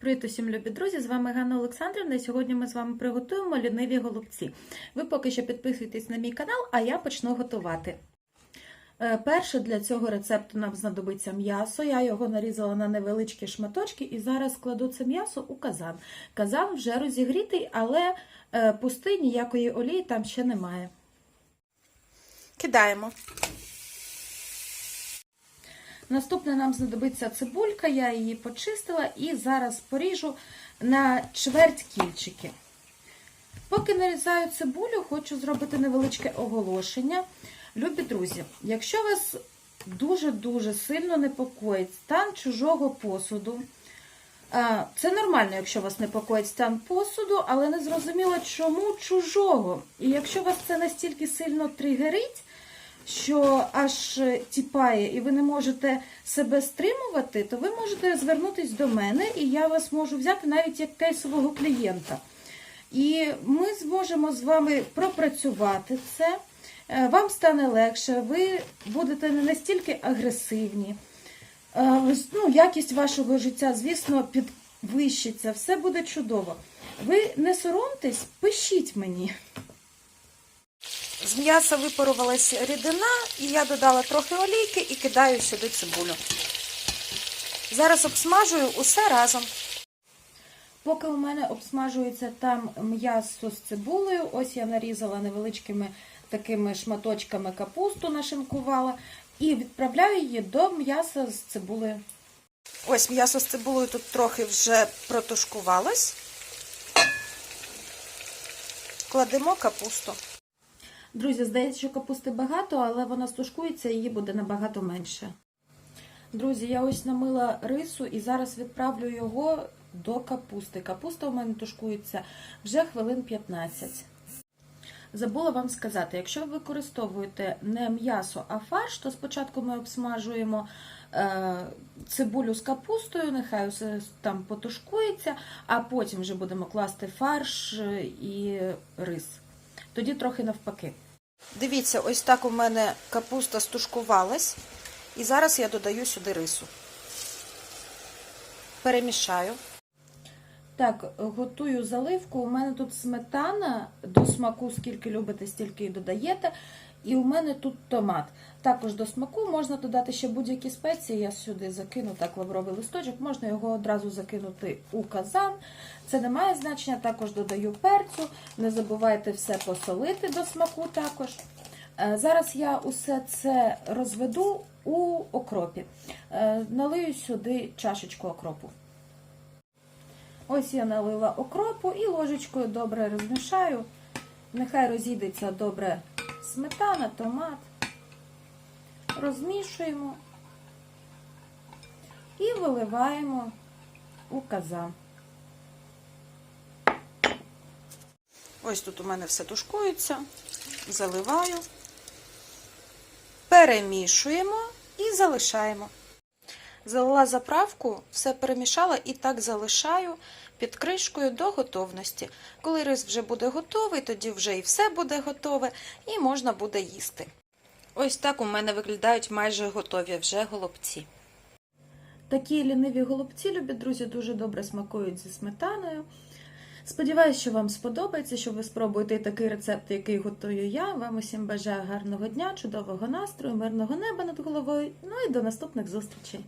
Привіт усім любі друзі! З вами Ганна Олександрівна. І сьогодні ми з вами приготуємо ліниві голубці. Ви поки що підписуйтесь на мій канал, а я почну готувати. Е, Перше для цього рецепту нам знадобиться м'ясо. Я його нарізала на невеличкі шматочки і зараз кладу це м'ясо у казан. Казан вже розігрітий, але е, пустий, ніякої олії там ще немає. Кидаємо. Наступне нам знадобиться цибулька, я її почистила і зараз поріжу на чверть кільчики. Поки нарізаю цибулю, хочу зробити невеличке оголошення. Любі друзі, якщо вас дуже-дуже сильно непокоїть стан чужого посуду, це нормально, якщо вас непокоїть стан посуду, але не зрозуміло, чому чужого. І якщо вас це настільки сильно тригерить, що аж тіпає, і ви не можете себе стримувати, то ви можете звернутися до мене, і я вас можу взяти навіть як кейсового клієнта. І ми зможемо з вами пропрацювати це. Вам стане легше, ви будете не настільки агресивні. Ну, Якість вашого життя, звісно, підвищиться, все буде чудово. Ви не соромтесь, пишіть мені. З м'яса випарувалася рідина, і я додала трохи олійки і кидаю сюди цибулю. Зараз обсмажую усе разом. Поки у мене обсмажується там м'ясо з цибулею, ось я нарізала невеличкими такими шматочками капусту, нашинкувала, і відправляю її до м'яса з цибулею. Ось м'ясо з цибулею тут трохи вже протушкувалось. Кладемо капусту. Друзі, здається, що капусти багато, але вона стушкується її буде набагато менше. Друзі, я ось намила рису і зараз відправлю його до капусти. Капуста у мене тушкується вже хвилин 15. Забула вам сказати, якщо ви використовуєте не м'ясо, а фарш, то спочатку ми обсмажуємо е, цибулю з капустою, нехай усе там потушкується, а потім вже будемо класти фарш і рис. Тоді трохи навпаки. Дивіться, ось так у мене капуста стушкувалась. І зараз я додаю сюди рису. Перемішаю. Так, готую заливку. У мене тут сметана до смаку, скільки любите, стільки і додаєте. І у мене тут томат. Також до смаку можна додати ще будь-які спеції. Я сюди закину так лавровий листочок, можна його одразу закинути у казан. Це не має значення, також додаю перцю. Не забувайте все посолити до смаку також. Зараз я усе це розведу у окропі. Налию сюди чашечку окропу. Ось я налила окропу і ложечкою добре розмішаю. Нехай розійдеться добре сметана, томат. Розмішуємо і виливаємо у казан. Ось тут у мене все тушкується. Заливаю, перемішуємо і залишаємо. Залила заправку, все перемішала і так залишаю під кришкою до готовності. Коли рис вже буде готовий, тоді вже і все буде готове, і можна буде їсти. Ось так у мене виглядають майже готові вже голубці. Такі ліниві голубці, любі друзі, дуже добре смакують зі сметаною. Сподіваюсь, що вам сподобається, що ви спробуєте такий рецепт, який готую я. Вам усім бажаю гарного дня, чудового настрою, мирного неба над головою. Ну і до наступних зустрічей!